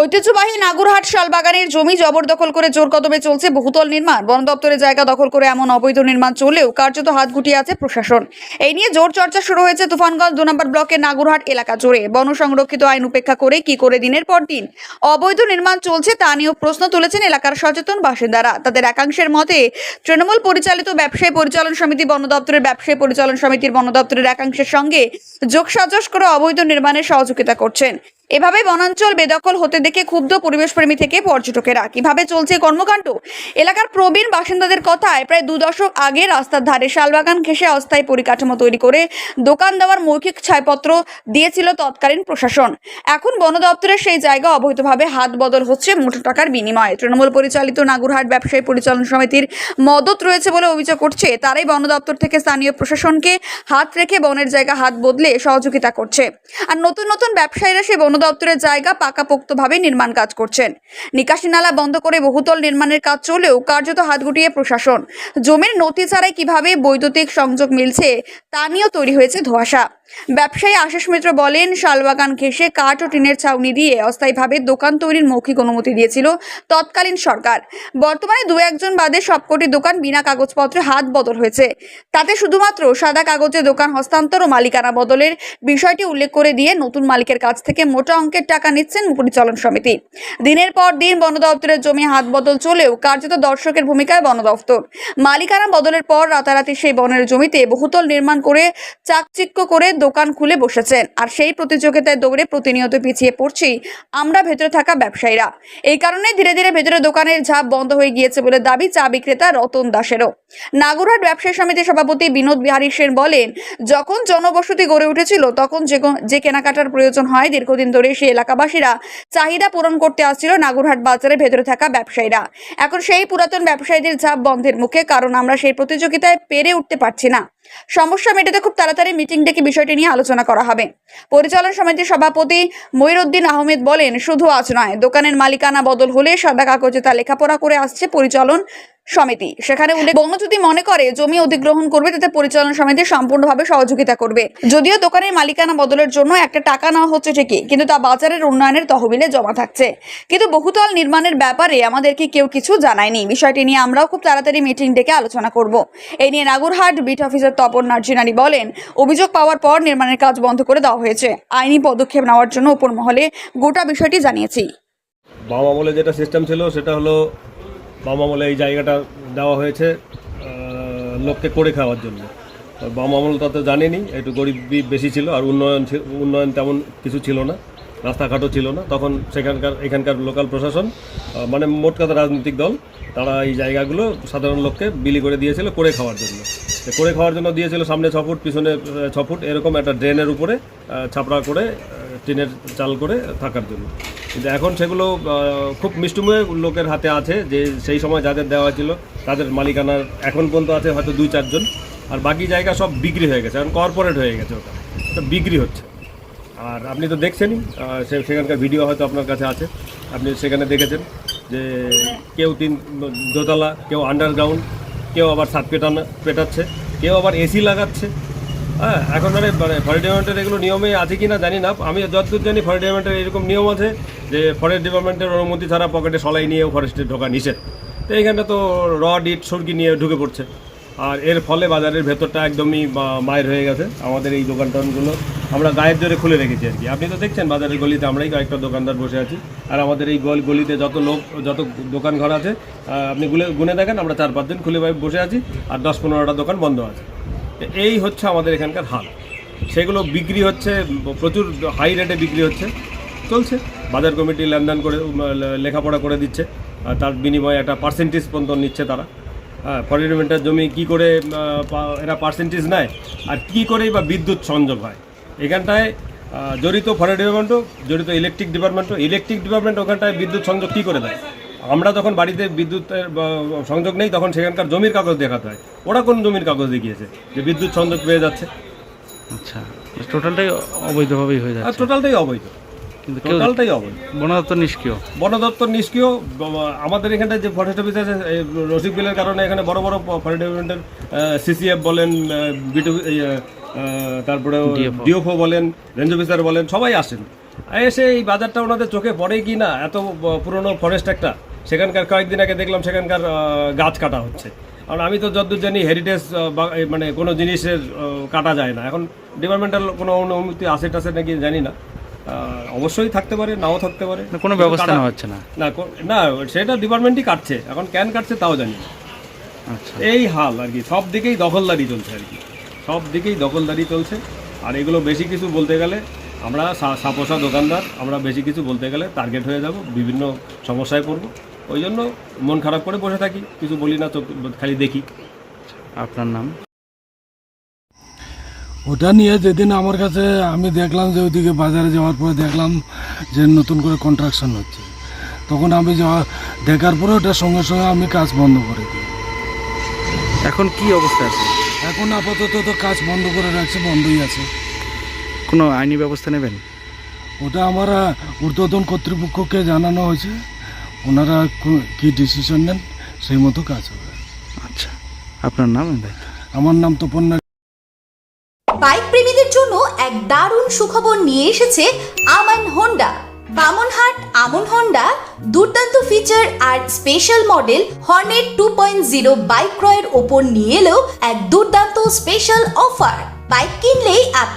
ঐতিহ্যবাহী নাগুরহাট শালবাগানের জমি জবরদখল করে জোর কদমে চলছে বহুতল নির্মাণ। বন দপ্তরের জায়গা দখল করে এমন অবৈধ নির্মাণ চললেও কার্যত হাত গুটিয়ে আছে প্রশাসন। এই নিয়ে জোর চর্চা শুরু হয়েছে তুফানগঞ্জ দু নম্বর ব্লকের নাগুরহাট এলাকা জুড়ে। বন সংরক্ষিত আইন উপেক্ষা করে কি করে দিনের পর দিন অবৈধ নির্মাণ চলছে তা নিয়েও প্রশ্ন তুলেছেন এলাকার সচেতন বাসিন্দারা। তাদের একাংশের মতে, তৃণমূল পরিচালিত ব্যবসায়ী পরিচালন সমিতি বন দপ্তরের ব্যবসায়ী পরিচালন সমিতির বন দপ্তরের একাংশের সঙ্গে যোগসাজশ করে অবৈধ নির্মাণের সহযোগিতা করছেন। এভাবে বনাঞ্চল বেদখল হতে দেখে ক্ষুব্ধ পরিবেশপ্রেমী থেকে পর্যটকেরা। কীভাবে চলছে কর্মকাণ্ড? এলাকার প্রবীণ বাসিন্দাদের কথায় প্রায় দু দশক আগে রাস্তার ধারে শালবাগান ঘেঁষে অস্থায়ী পরিকাঠামো তৈরি করে দোকান দেওয়ার মৌখিক ছাইপত্র দিয়েছিল তৎকালীন প্রশাসন। এখন বন দপ্তরের সেই জায়গা অবৈধভাবে হাত বদল হচ্ছে মোটা টাকার বিনিময়ে। তৃণমূল পরিচালিত নাগুরহাট ব্যবসায়ী পরিচালন সমিতির মদত রয়েছে বলে অভিযোগ করছে। তারাই বন দপ্তর থেকে স্থানীয় প্রশাসনকে হাত রেখে বনের জায়গা হাত বদলে সহযোগিতা করছে। আর নতুন নতুন ব্যবসায়ীরা সেই বন দপ্তরের জায়গা পাকাপোক্তভাবে নির্মাণ কাজ করছেন। নিকাশি নালা বন্ধ করে বহুতল নির্মাণের কাজ চলেও কার্যত হাত গুটিয়ে প্রশাসন। জমির নথি ছাড়াই কীভাবে বৈদ্যুতিক সংযোগ মিলছে, তা নিয়েও তৈরি হয়েছে ধোঁয়াশা। ব্যবসায়ী আশিস মিত্র বলেন, শালবাগান ঘেঁষে কাঠ ও টিনের ছাউনি দিয়ে অস্থায়ীভাবে দোকান তৈরির মৌখিক অনুমতি দিয়েছিল তৎকালীন সরকার। বর্তমানে দু একজন বাদে সবকটি দোকান বিনা কাগজপত্রে হাত বদল হয়েছে। তাতে শুধুমাত্র সাদা কাগজে দোকান হস্তান্তর ও মালিকানা বদলের বিষয়টি উল্লেখ করে দিয়ে নতুন মালিকের কাছ থেকে মোটা অঙ্কের টাকা নিচ্ছেন পরিচালন সমিতি। দিনের পর দিন বন দপ্তরের জমি হাত বদল চলেও কার্যত দর্শকের ভূমিকায় বন দপ্তর। মালিকানা বদলের পর রাতারাতি সেই বনের জমিতে বহুতল নির্মাণ করে চাকচিক্য করে দোকান খুলে বসেছেন। আর সেই প্রতিযোগিতায় দৌড়ে প্রতিনিয়ত পিছিয়ে পড়ছি আমরা ভেতরে থাকা ব্যবসায়ীরা। এই কারণে ধীরে ধীরে ভেতরে দোকানের ঝাঁপ বন্ধ হয়ে গিয়েছে বলে দাবি চা বিক্রেতা রতন দাসেরও। নাগরহাট ব্যবসায়ী সমিতির সভাপতি বিনোদ বিহারী সেন বলেন, যখন জনবসতি গড়ে উঠেছিল, তখন যে যে কেনাকাটার প্রয়োজন হয়, দীর্ঘদিন ধরে সেই এলাকাবাসীরা চাহিদা পূরণ করতে আসছিল নাগরহাট বাজারে ভেতরে থাকা ব্যবসায়ীরা। এখন সেই পুরাতন ব্যবসায়ীদের ঝাঁপ বন্ধের মুখে, কারণ আমরা সেই প্রতিযোগিতায় পেরে উঠতে পারছি না। সমস্যা মেটাতে খুব তাড়াতাড়ি মিটিং ডেকে বিষয়টি নিয়ে আলোচনা করা হবে। পরিচালন সমিতির সভাপতি ময়ুরুদ্দিন আহমেদ বলেন, শুধু আজ নয়, দোকানের মালিকানা বদল হলে সাদা কাগজে তা লেখাপড়া করে আসছে পরিচালন সমিতি। সেখানে উল্লেখ বঙ্গ যদি মনে করে জমি অধিগ্রহণ করবে, তাতে পরিচালন সমিতি সম্পূর্ণভাবে সহযোগিতা করবে। যদিও দোকানের মালিকানা বদলের জন্য একটা টাকা নেওয়া হচ্ছে ঠিকই, কিন্তু তা বাজারের উন্নয়নের তহবিলে জমা থাকছে। কিন্তু বহুতল নির্মাণের ব্যাপারে আমাদেরকে কেউ কিছু জানায়নি। বিষয়টি নিয়ে আমরাও খুব তাড়াতাড়ি মিটিং ডেকে আলোচনা করব। এই নিয়ে নাগুরহাট বিট অফিসার তপন নার্জিনারি বলেন, অভিযোগ পাওয়ার পর নির্মাণের কাজ বন্ধ করে দেওয়া হয়েছে। আইনি পদক্ষেপ নেওয়ার জন্য উপর মহলে গোটা বিষয়টি জানিয়েছি। বাম আমলে যেটা সিস্টেম ছিল, সেটা হলো বাম আমলে এই জায়গাটা দেওয়া হয়েছে লোককে করে খাওয়ার জন্য। বাম আমল তাতে জানেনি, একটু গরিব বেশি ছিল আর উন্নয়ন উন্নয়ন তেমন কিছু ছিল না, রাস্তাঘাটও ছিল না। তখন সেখানকার, এখানকার লোকাল প্রশাসন মানে মোট কথা রাজনৈতিক দল, তারা এই জায়গাগুলো সাধারণ লোককে বিলি করে দিয়েছিল করে খাওয়ার জন্য। করে খাওয়ার জন্য দিয়েছিল সামনে ছ ফুট, পিছনে ছ ফুট, এরকম একটা ড্রেনের উপরে ছাপড়া করে টিনের চাল করে থাকার জন্য। কিন্তু এখন সেগুলো খুব মিষ্টুময় লোকের হাতে আছে যে সেই সময় যাদের দেওয়া ছিল তাদের মালিকানার এখন পর্যন্ত আছে হয়তো দুই চারজন। আর বাকি জায়গা সব বিক্রি হয়ে গেছে, এখন কর্পোরেট হয়ে গেছে ওটা। ওটা বিক্রি হচ্ছে। আর আপনি তো দেখছেনই সেখানকার ভিডিও হয়তো আপনার কাছে আছে। আপনি সেখানে দেখেছেন যে কেউ তিন দোতলা, কেউ আন্ডারগ্রাউন্ড কেউ আবার ছাদ পেটানো পেটাচ্ছে, কেউ আবার এসি লাগাচ্ছে। হ্যাঁ এখন মানে মানে ফরেস্ট ডিপার্টমেন্টের এগুলো নিয়মে আছে কি না জানি না। আমি যতদূর জানি ফরেস্ট ডিপার্টমেন্টের এরকম নিয়ম আছে যে ফরেস্ট ডিপার্টমেন্টের অনুমতি ছাড়া পকেটে সলাই নিয়েও ফরেস্টে ঢোকা নিষেধ। তো এইখানটা তো রড ইট সরকি নিয়ে ঢুকে পড়ছে। আর এর ফলে বাজারের ভেতরটা একদমই মায়ের হয়ে গেছে। আমাদের এই দোকান টোকানগুলো আমরা গায়ের জোরে খুলে রেখেছি আর কি। আপনি তো দেখছেন বাজারের গলিতে আমরাই কয়েকটা দোকানদার বসে আছি। আর আমাদের এই গল গলিতে যত লোক, যত দোকান ঘর আছে আপনি গুলে গুনে দেখেন, আমরা চার পাঁচজন খুলে বসে আছি। আর দশ পনেরোটা দোকান বন্ধ আছে। এই হচ্ছে আমাদের এখানকার হাল। সেগুলো বিক্রি হচ্ছে, প্রচুর হাই রেটে বিক্রি হচ্ছে, চলছে। বাজার কমিটি লেনদেন করে লেখাপড়া করে দিচ্ছে তার বিনিময়ে একটা পার্সেন্টেজ পর্যন্ত নিচ্ছে তারা। হ্যাঁ ফরেস্ট ডিপার্টমেন্টের জমি কী করে এরা পার্সেন্টেজ নেয়, আর কী করেই বা বিদ্যুৎ সংযোগ হয়। এখানটায় জড়িত ফরেস্ট ডিপার্টমেন্টও জড়িত ইলেকট্রিক ডিপার্টমেন্টও ইলেকট্রিক ডিপার্টমেন্ট ওখানটায় বিদ্যুৎ সংযোগ কী করে দেয়? আমরা যখন বাড়িতে বিদ্যুতের সংযোগ নেই তখন সেখানকার জমির কাগজ দেখাতে হয়। ওরা কোন জমির কাগজ দেখিয়েছে যে বিদ্যুৎ সংযোগ পেয়ে যাচ্ছে? আচ্ছা টোটালটাই অবৈধভাবেই হয়ে যাচ্ছে। টোটালটাই অবৈধ। কিন্তু টোটালটাই অবৈধ। বন দপ্তর নিষ্ক্রিয়? বন দপ্তর নিষ্ক্রিয়। আমাদের যে ফরেস্ট অফিস আছে রসিক বিলের কারণে এখানে বড় বড় ফরেস্ট ডিপার্টমেন্টের সিসিএফ বলেন বিটু তারপরে ডিওফও বলেন রেঞ্জ অফিসার বলেন সবাই আসেন। এসে এই বাজারটা ওনাদের চোখে পড়ে কি না? এত পুরনো ফরেস্ট একটা। সেখানকার কয়েকদিন আগে দেখলাম সেখানকার গাছ কাটা হচ্ছে। কারণ আমি তো যতদূর জানি হেরিটেজ মানে কোনো জিনিসের কাটা যায় না। এখন ডিপার্টমেন্টাল কোনো অনুমতি আছে টাছে নাকি জানি না। অবশ্যই থাকতে পারে নাও থাকতে পারে। কোনো ব্যবস্থা হচ্ছে না। না না সেটা ডিপার্টমেন্টই কাটছে। এখন ক্যান কাটছে তাও জানি না। আচ্ছা। এই হাল আর কি সব দিকেই দখলদারি চলছে আর কি। সব দিকেই দখলদারি চলছে। আর এগুলো বেশি কিছু বলতে গেলে আমরা সা- সাপোসা দোকানদার আমরা বেশি কিছু বলতে গেলে টার্গেট হয়ে যাব বিভিন্ন সমস্যায় পড়ব। ওই জন্য মন খারাপ করে বসে থাকি কিছু বলি না তো খালি দেখি। আপনার নাম? ওটা নিয়ে যেদিন আমার কাছে আমি দেখলাম যে ওইদিকে বাজারে যাওয়ার পরে দেখলাম যে নতুন করে কন্ট্রাকশন হচ্ছে। তখন আমি যাওয়া দেখার পরে ওটা সঙ্গে সঙ্গে আমি কাজ বন্ধ করে দিই। এখন কি অবস্থা আছে? এখন আপাতত তো কাজ বন্ধ করে রাখছে বন্ধই আছে। কোনো আইনি ব্যবস্থা নেবেন? ওটা আমার ঊর্ধ্বতন কর্তৃপক্ষকে জানানো হয়েছে। ওনারা কো- ডিসিশন নেন সেই মতো কাজ হবে। আচ্ছা আপনার নাম আমার নাম তপন্না বাইক প্রেমীদের জন্য এক দারুণ সুখবর নিয়ে এসেছে আমান হোন্ডা বামনহাট আমন হন্ডা দুর্দান্ত ফিচার আর special model Hornet two point zero bike ক্রয়ের ওপর নিয়ে এলেও এক দুর্দান্ত special offer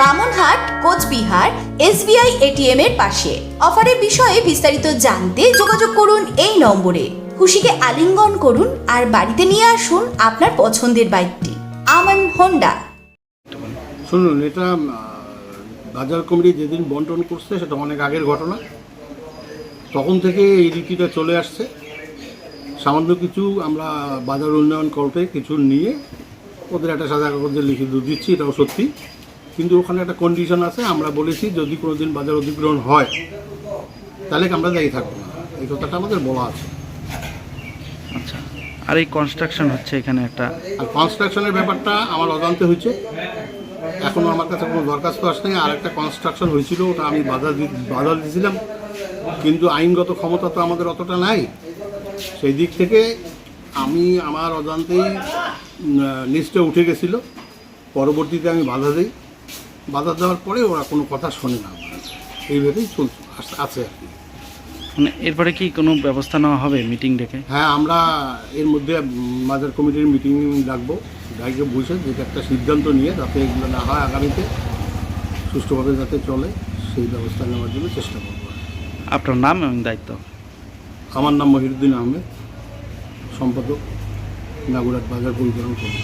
Bamanhat, Coochbehar, SBI, ATM এর পাশে। অফারের বিষয়ে বিস্তারিত জানতে যোগাযোগ করুন এই নম্বরে। খুশিকে আলিঙ্গন করুন আর বাড়িতে নিয়ে আসুন আপনার পছন্দের বাইকটি। আমান হোন্ডা। শুনুন, এটা বাজার কমিটি যেদিন বন্টন করছে, সেটা অনেক আগের ঘটনা। তখন থেকে এই রীতিটা চলে আসছে। সামান্য কিছু আমরা বাজার উন্নয়ন করতে কিছু নিয়ে ওদের একটা সাদা কাগজে লিখিত দিচ্ছি, এটাও সত্যি। কিন্তু ওখানে একটা কন্ডিশন আছে আমরা বলেছি যদি কোনো দিন বাজার অধিগ্রহণ হয় তাহলে আমরা দায়ী থাকব না। এই কথাটা আমাদের বলা আছে। আচ্ছা আর এই কনস্ট্রাকশন হচ্ছে এখানে একটা? আর কনস্ট্রাকশনের ব্যাপারটা আমার অজান্তে হয়েছে। এখনও আমার কাছে কোনো দরখাস্ত আসে নাই আর একটা কনস্ট্রাকশন হয়েছিল ওটা আমি বাধা বাধা দিয়েছিলাম। কিন্তু আইনগত ক্ষমতা তো আমাদের অতটা নাই। সেই দিক থেকে আমি আমার অজান্তেই লিস্টে উঠে গেছিল। পরবর্তীতে আমি বাধা দিই। বাধা দেওয়ার পরে ওরা কোনো কথা শোনে না এইভাবেই চলছে আছে আর কি। মানে এরপরে কি কোনো ব্যবস্থা নেওয়া হবে মিটিং ডেকে? হ্যাঁ আমরা এর মধ্যে বাজার কমিটির মিটিং ডাকবো। ডাকে বসে যেটা একটা সিদ্ধান্ত নিয়ে যাতে এগুলো না হয় আগামীতে সুষ্ঠুভাবে যাতে চলে সেই ব্যবস্থা নেওয়ার জন্য চেষ্টা করব। আপনার নাম এবং দায়িত্ব? আমার নাম মহিরুদ্দিন আহমেদ সম্পাদক নাগুরাট বাজার পরিচালন করি